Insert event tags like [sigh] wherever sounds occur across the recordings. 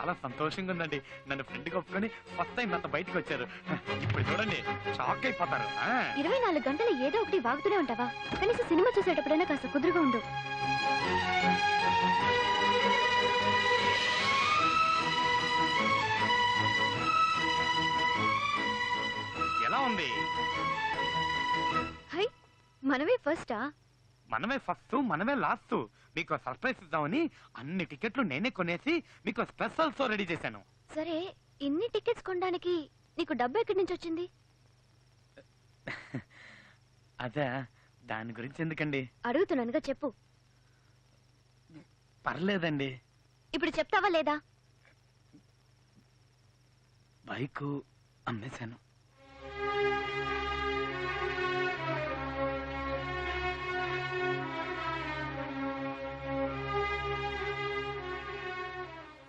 చాలా సంతోషంగా ఉందండి. నన్ను ఫ్రెండ్కి ఒప్పుకొని ఫస్ట్ టైం అంత బయటకు వచ్చారు. ఇప్పుడు చూడండి షాక్ అయిపోతారు. ఇరవై నాలుగు గంటలు ఏదో ఒకటి వాగుతూనే ఉంటావా? కనీసం సినిమా చూసేటప్పుడైనా కాస్త కుదురుగా ఉండు. ఎలా ఉంది? హై మనమే ఫస్టా మనమే ఫస్ట్ మనమే లాస్ట్ మీకు సర్ప్రైజ్ ఇద్దామని అన్ని టికెట్లు నేనే కొనేసి మీకు స్పెషల్ షో రెడీ చేశాను. సరే ఇన్ని టికెట్స్ కొనడానికి నీకు డబ్బు ఎక్కడి నుంచి వచ్చింది? [laughs] అదే దాని గురించి ఎందుకండి? అడుగుతున్నానుగా చెప్పు. పర్లేదండి. ఇప్పుడు చెప్తావా లేదా? బైక్ అమ్మేశాను.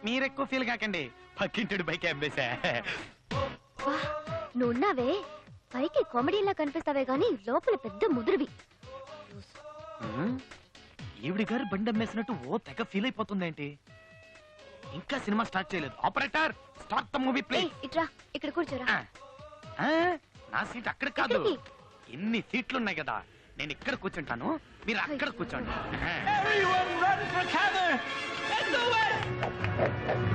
మీరెక్కువ ఫీల్ కాకండి. పక్కింటుడు బైక్ అమ్మేశా. వా నువ్వున్నావే పైకి కామెడీలా కనిపిస్తావే గాని లోపల పెద్ద ముదురువి. ఈవిడి గారు బండి అమ్మేసినట్టు ఓ తెగ ఫీల్ అయిపోతుందేంటి? ఇంకా సినిమా స్టార్ట్ చేయలేదు. Operator start the movie please ఇట్రా ఇక్కడ కూర్చోరా. నా సీట్ అక్కడ కాదు? ఎన్ని సీట్లు ఉన్నాయి కదా. నేను ఇక్కడ కూర్చుంటాను మీరు అక్కడ కూర్చోండి. Thank [laughs] you.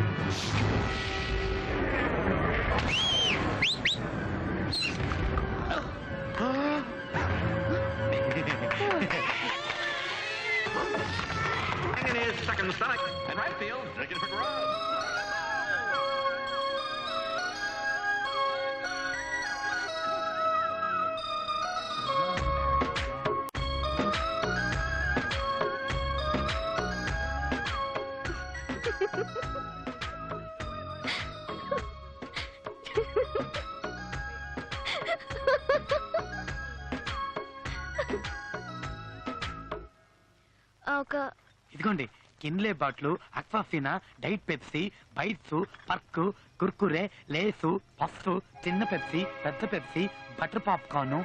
ఇదిగోండి Kinley బాట్లు Aquafina diet Pepsi bites Perk Kurkure Lays puffs చిన్న పెప్సీ పెద్ద పెప్సీ బటర్ పాప్కార్న్.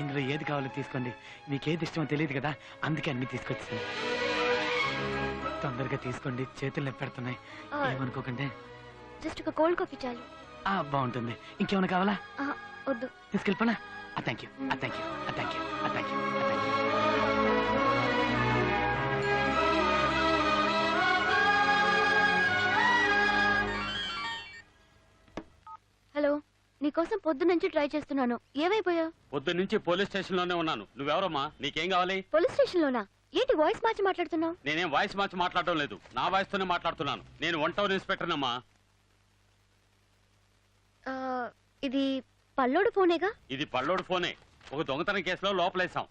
ఇందులో ఏది కావాలో తీసుకోండి. మీకు ఏది ఇష్టమో తెలియదు కదా అందుకే అన్ని తీసుకొచ్చాను తొందరగా తీసుకోండి చేతులు నొప్పి పెడుతున్నాయి ఆ, ఏమనుకోకండి. జస్ట్ ఒక కోల్డ్ కాఫీ చాలు. ఆ బాగుంటుంది. ఇంకేమైనా కావాలా? ఆ, వద్దు. తీసుకెళ్ళిపోనా? Thank you thank you thank you thank you thank you hello నీకోసం పొద్దు నుంచి ట్రై చేస్తున్నాను. ఏమైపోయావు? పొద్దు నుంచి పోలీస్ స్టేషన్లోనే ఉన్నాను. నువ్వెవరమ్మా? నీకేం కావాలి పోలీస్ స్టేషన్ లోనా ఏంటి వాయిస్ మార్చి మాట్లాడుతున్నావు? నేనేం వాయిస్ మార్చి మాట్లాడటం లేదు. నా వాయిస్ తోనే మాట్లాడుతున్నాను. నేను వన్ టౌన్ ఇన్స్పెక్టర్ అమ్మా ఆ, ఇది పల్లోడు ఫోనేగా? ఇది పల్లోడు ఫోనే. ఒక దొంగతనం కేసులో లోపలేసాం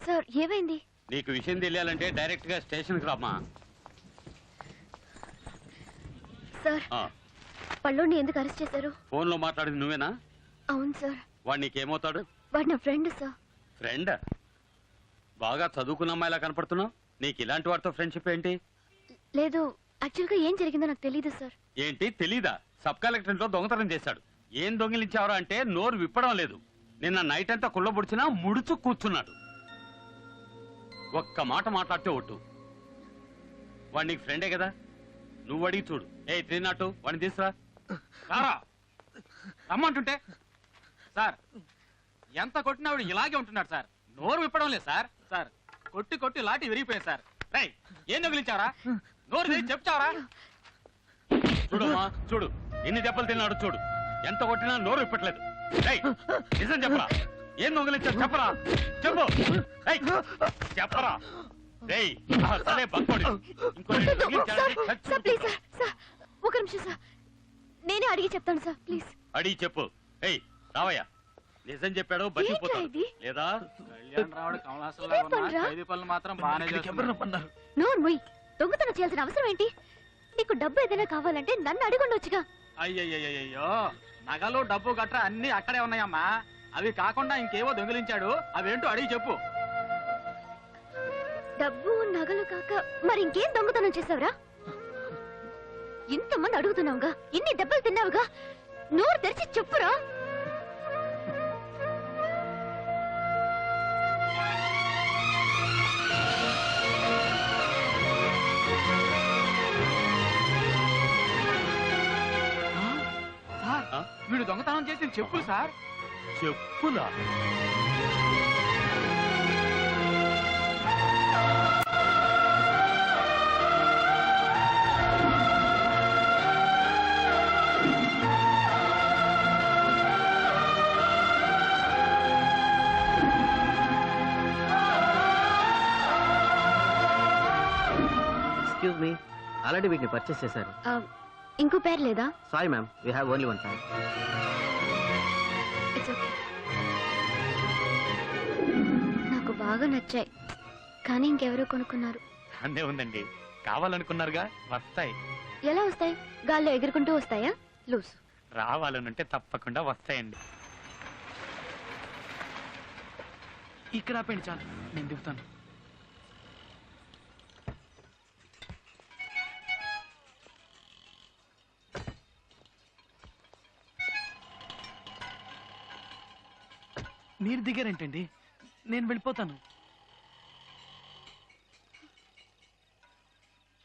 సార్ ఏమైంది? నీకు విషయం తెలియాలంటే డైరెక్ట్గా స్టేషన్కి రామ్మా. సార్ ఆ, పల్లోడిని ఎందుకు అరెస్ట్ చేశారు? ఫోన్లో మాట్లాడింది నువ్వేనా? అవును సార్. వాడు నీకేమవుతాడు? వాడు నా ఫ్రెండ్ సార్. ఫ్రెండ్? బాగా చదువుకున్న అమ్మాయిలా కనపడుతున్నావు? నీకు ఇలాంటి వాడితో ఫ్రెండ్షిప్ ఏంటి? లేదు యాక్చువల్గా ఏం జరిగిందో నాకు తెలీదు సార్. ఏంటి? తెలీదా? సబ్ కలెక్టరేట్లో దొంగతనం చేశాడు. ఏం దొంగిలించావరా అంటే నోరు విప్పడం లేదు. నిన్న నైట్ అంతా కుళ్ళబొడిచినా ముడుచు కూర్చున్నాడు. ఒక్క మాట మాట్లాడితే ఒట్టు. వాడు నీకు ఫ్రెండే కదా? నువ్వు అడిగి చూడు. ఏ తిన్నట్టు వాడిని తీసురా సారా రమ్మంటుంటే. సార్ ఎంత కొట్టినా వాడు ఇలాగే ఉంటున్నాడు సార్. నోరు విప్పడం లేదు సార్. సార్ కొట్టి కొట్టి లాటి విరిగిపోయింది సార్. రై ఏం దొంగిలించావరా? నోరు తెరిచి చెప్తావరా చూడమ్మా చూడు. ఎన్ని దెబ్బలు తిన్నాడు చూడు. ఎంత కొట్టినా నోరు విప్పట్లేదు. ఏయ్, నిజం చెప్పరా? ఏం దొంగలించాడు చెప్పరా? చెప్పు. ఏయ్, చెప్పరా? సార్ సార్ ఒక నిమిషం సార్. నేనే అడిగి చెప్తాను సార్ ప్లీజ్. అడిగి చెప్పు. ఏయ్ రావయ్యా. నిజం చెప్పాడు బతికిపోతాడు? లేదా? కళ్యాణ్ రావుడు పనులు మాత్రం బాగానే దొంగతనం చేయాల్సిన అవసరం ఏంటి? నీకు డబ్బు ఏదైనా కావాలంటే నన్ను అడిగుండొచ్చుగా అయ్యయ్యో నగలు డబ్బు గట్రా అన్ని అక్కడే ఉన్నాయమ్మా. అవి కాకుండా ఇంకేవో దొంగిలించాడు. అవేంటో అడిగి చెప్పు. డబ్బు నగలు కాక మరి ఇంకేం దొంగతనం చేసావురా ఇంతమంది అడుగుతున్నావుగా ఇన్ని దెబ్బలు తిన్నావుగా. నోరు తెరిచి చెప్పురా. చేసిన చెప్పులు సార్. చెప్పులా? ఎక్స్క్యూజ్ మీ ఆల్రెడీ వీటిని పర్చేస్ చేశారు. ఇంకో పేరు లేదా? Sorry ma'am we have only one okay నాకు బాగా నచ్చాయి. కానీ ఇంకెవరో కొనుక్కున్నారు. అదే ఉందండి. కావాలనుకున్నారుగా వస్తాయి. ఎలా వస్తాయి? గాల్లో ఎగురుకుంటూ వస్తాయా? లూస్ రావాలనుంటే తప్పకుండా వస్తాయండి. ఇక్కడ ఆపండి చాలు. నేను దిగుతాను. మీరు దిగారేంటండి? నేను వెళ్ళిపోతాను.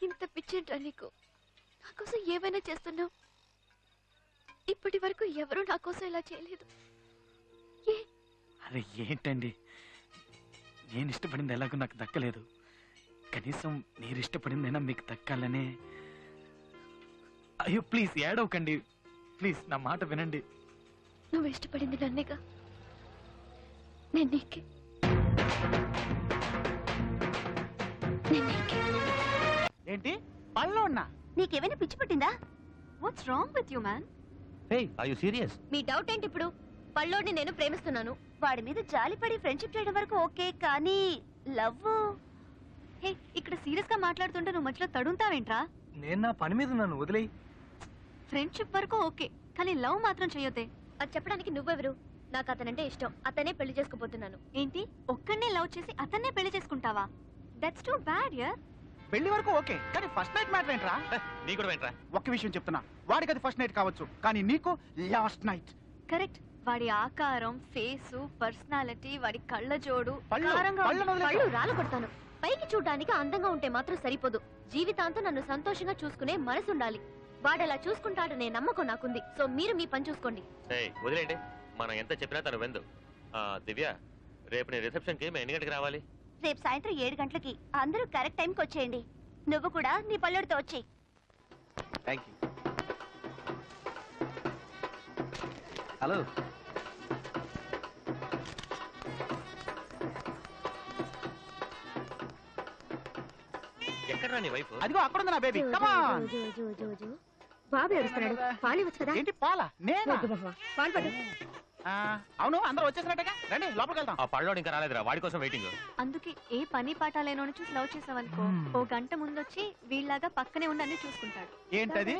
ఇంత పిచ్చేంట్రా నీకు? నా కోసం ఏమైనా చేస్తున్నావు? ఇప్పటి వరకు ఎవరూ నా కోసం ఇలా చేయలేదు. అరే ఏంటండి? నేను ఇష్టపడింది ఎలాగో నాకు దక్కలేదు. కనీసం మీరు ఇష్టపడిందైనా మీకు దక్కాలనే. అయ్యో ప్లీజ్ ఏడవకండి. ప్లీజ్ నా మాట వినండి. నువ్వు ఇష్టపడింది నన్నేగా? నేను నీకే నేను నీకే ఏంటి? పళ్ళు ఉన్నా. నీకేమైనా పిచ్చి పట్టిందా? What's wrong with you man hey are you serious me doubt ఏంటి ఇప్పుడు? పల్లోడిని నేను ప్రేమిస్తున్నాను. వాడి మీద జాలిపడి ఫ్రెండ్షిప్ చేయడం వరకు ఓకే కానీ లవ్ హే ఇక్కడ సీరియస్గా మాట్లాడుతుంటే నువ్వు మధ్యలో తడుంతావేంట్రా నేను నా పని మీద ఉన్నాను వదిలేయి. ఫ్రెండ్షిప్ వరకు ఓకే కానీ లవ్ మాత్రం చేయొద్దే. అది చెప్పడానికి నువ్వెవరు? నాకు అతనంటే ఇష్టం. అతనే పెళ్ళి చేసుకోబోతున్నాను ఏంటి? ఒక్కడనే లవ్ చేసి అతన్నే పెళ్ళి చేసుకుంటావా? దట్స్ టూ బ్యాడ్ యర్ పెళ్ళి వరకు ఓకే కానీ ఫస్ట్ నైట్ మ్యాటర్ ఏంట్రా? నీ కూడా వెంట్రా ఒక్క విషయం చెప్తున్నా. వాడికి అది ఫస్ట్ నైట్ కావచ్చు కానీ నీకు లాస్ట్ నైట్ కరెక్ట్ వాడి ఆకారం ఫేసు పర్సనాలిటీ వాడి కళ్ళ జోడు వదిలేసావు. పళ్ళు రాలగొడతాను. పైకి చూడడానికి అందంగా ఉంటే మాత్రం సరిపోదు. జీవితాంతం నన్ను సంతోషంగా చూసుకునే మనసు ఉండాలి వాడలా చూసుకుంటాడనే నమ్మకం నాకుంది. సో మీరు మీ పని చూసుకోండి. వదిలేండి మనం ఎంత చెప్పినా తను వెందు. ఆ, దివ్య రేపు నీ రిసెప్షన్కి మేము ఎన్ని గంటకి రావాలి? రేపు సాయంత్రం ఏడు గంటలకి అందరూ కరెక్ట్ టైంకి వచ్చేయండి. నువ్వు కూడా నీ పల్లెడితో వచ్చేయి. థ్యాంక్ యూ హలో ఎక్కడ నీ వైఫ్ అదిగో అక్కడ ఉంది నా బేబీ కమాన్ బాబు ఏడుస్తున్నాడు. పాలు ఇవ్వచ్చు కదా? ఏంటి పాల? నేనా? పాలు పడు ఆ, అవును అందరూ వచ్చేసినట్టుగా? రండి లోపలికి వెళ్దాం. ఆ పళ్ళోడు ఇంకా రాలేదురా వాడి కోసం వెయిటింగ్. అందుకే ఏ పని పాట లేనోని చూసి లవ్ చేసావనుకో ఓ గంట ముందొచ్చి వీళ్ళలాగా పక్కనే ఉండి అన్ని చూసుకుంటాడు. ఏంటది?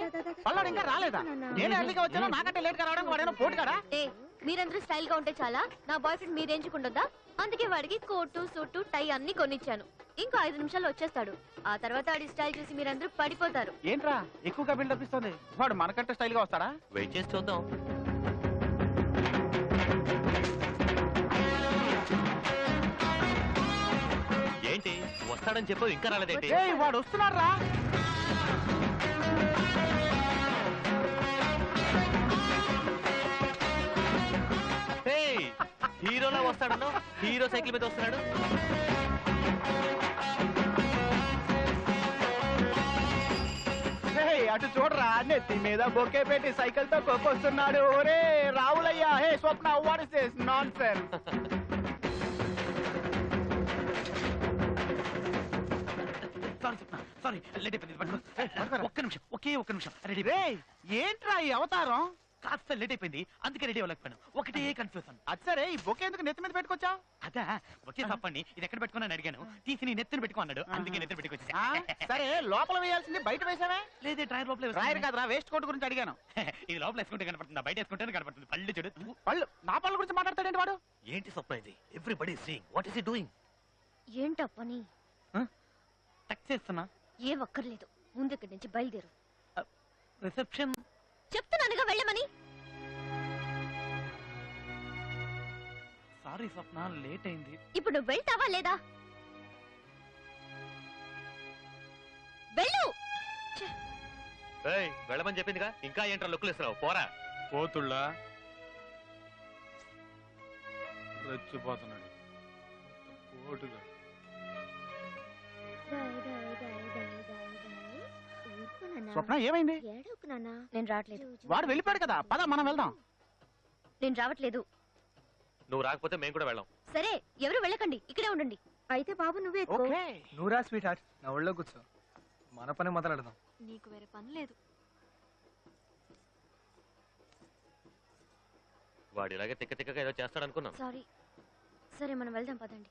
పల్లాడు ఇంకా రాలేదా? నేను ఎర్లీగా వచ్చాను? నాకంటే లేట్గా రావడం వాడేమో పోటీ కదా? ఏ మీరందరూ స్టైల్గా ఉంటే చాలా నా బాయ్ ఫ్రెండ్ మీ రేంజ్ ఉండొద్దా? అందుకే వాడికి కోటు సూటు టై అన్ని కొనిచ్చాను. ఇంకో ఐదు నిమిషాల్లో వచ్చేస్తాడు. ఆ తర్వాత ఆడి స్టైల్ చూసి మీరందరూ పడిపోతారు. ఏంట్రా? ఎక్కువగా బిల్డప్ ఇస్తుంది. వాడు మనకంటే స్టైల్గా వస్తాడా? వెయిట్ చేసి చూద్దాం. వస్తాడని చెప్పు ఇంకా రాలేదేంటి? ఏయ్ వాడు వస్తున్నాడు రా ఏయ్, హీరోలా వస్తాడను హీరో సైకిల్ మీద వస్తున్నాడు? అటు చూడరా నెత్తి మీద బొకే పెట్టి సైకిల్తో కొక్కొస్తున్నాడు ఒరే రావులయ్యా. Hey Swapna what is this nonsense sorry late అయిపోయింది. ఒక్క నిమిషం ఒకే ఒక్క నిమిషం. రెడీ ఏంట్రా ఈ అవతారం? కాస్త లేట్ అయిపోయింది అందుకే రెడీ అవ్వలేకపోయాను. ఒకటే కన్ఫ్యూజన్ అది సరే ఈ బొకే ఎందుకు నెత్తి మీద పెట్టుకొచ్చా? అదా ఒకే తప్పండి. ఇది ఎక్కడ పెట్టుకున్నాను అడిగాను. తీసి నీ నెత్తిన పెట్టుకో అన్నాడు. అందుకే నెత్తిన పెట్టుకొచ్చా సరే లోపల వేయాల్సింది బయట వేసావే? లేదే డ్రైవర్ లోపల వేసుకున్నాను. కదరా వేస్ట్ కోట్ గురించి అడిగాను. [laughs] ఇది లోపల వేసుకుంటే కనపడుతుంది? బయట వేసుకుంటే కనపడుతుంది. పళ్ళు చూడు. పళ్ళు నా పళ్ళ గురించి మాట్లాడతాడేంటి వాడు? ఏంటి ఇది everybody seeing what is he doing ఏంటో పని టచ్ చేస్తున్నా. ఏ ఒక్కర్లేదు. ముందు ఇక్కడి నుంచి బయలుదేరు. రిసెప్షన్? చెప్తున్నానుగా వెళ్ళమని. సారీ స్వప్న లేట్ అయింది ఇప్పుడు నువ్వు వెళ్తావా లేదా? వెళ్ళు! ఏయ్ వెళ్ళమని చెప్పిందిగా? ఇంకా ఏంట్రా లుక్కులు ఇస్తున్నావు పోరా. పోతుళ్ళా? చచ్చిపోతున్నాడు పోటుగా. స్వప్న ఏమైంది? ఏడవకు నాన్న. నేను రావట్లేదు. వాడు వెళ్ళిపోయాడు కదా పద మనం వెళ్దాం. నేను రావట్లేదు. నువ్వు రాకపోతే మేము కూడా వెళ్ళాం. సరే ఎవరు వెళ్ళకండి ఇక్కడే ఉండండి. అయితే బాబు నువ్వే. ఓకే. నువ్వురా స్వీట్ హార్ట్ నా ఒళ్ళో కూర్చో. మన పని మొదలెడదాం. నీకు వేరే పని లేదు. వాడు ఇలాగే తిక్క తిక్కగా ఏదో చేస్తాడు అనుకున్నాను సారీ. సరే మనం వెళ్దాం పదండి.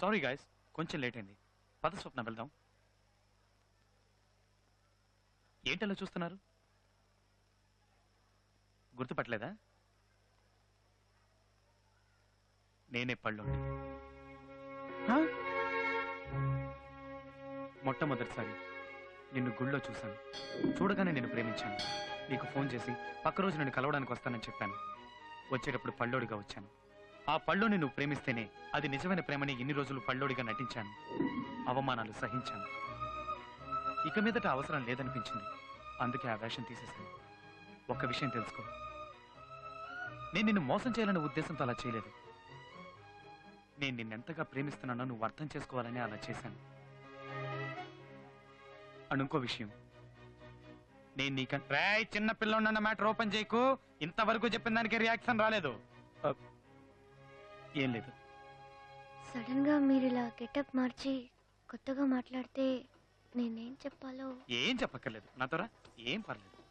సారీ గాయస్ కొంచెం లేట్ అయింది. పద వెళ్దాం. ఏంటలా చూస్తున్నారు? గుర్తుపట్టలేదా? నేనే పళ్ళు మొట్టమొదటిసారి. నిన్ను గుళ్ళో చూశాను. చూడగానే నేను ప్రేమించాను. నీకు ఫోన్ చేసి పక్క రోజు నేను కలవడానికి వస్తానని చెప్పాను. వచ్చేటప్పుడు పళ్ళోడిగా వచ్చాను. ఆ పళ్ళోని నువ్వు ప్రేమిస్తేనే అది నిజమైన ప్రేమని ఇన్ని రోజులు పళ్ళోడిగా నటించాను. అవమానాలు సహించాను. ఇక మీదట అవసరం లేదనిపించింది. అందుకే ఆ వేషం తీసేశాను. ఒక్క విషయం తెలుసుకో. నేను నిన్ను మోసం చేయాలనే ఉద్దేశంతో అలా చేయలేదు. నేను నిన్నెంతగా ప్రేమిస్తున్నానో నువ్వు అర్థం చేసుకోవాలని అలా చేశాను. అనుకో విషయం. నేను నీక రేయ్ చిన్న పిల్లన్న మ్యాటర్ ఓపెన్ చేయకు. ఇంతవరకు చెప్పిన దానికి రియాక్షన్ రాలేదు. ఏం లేదు. సడన్గా మీరు ఇలా గెటప్ మార్చి కొత్తగా మాట్లాడితే నేనేం చెప్పాలో? ఏం చెప్పక్కర్లేదు. నాతోరా? ఏం పర్లేదు.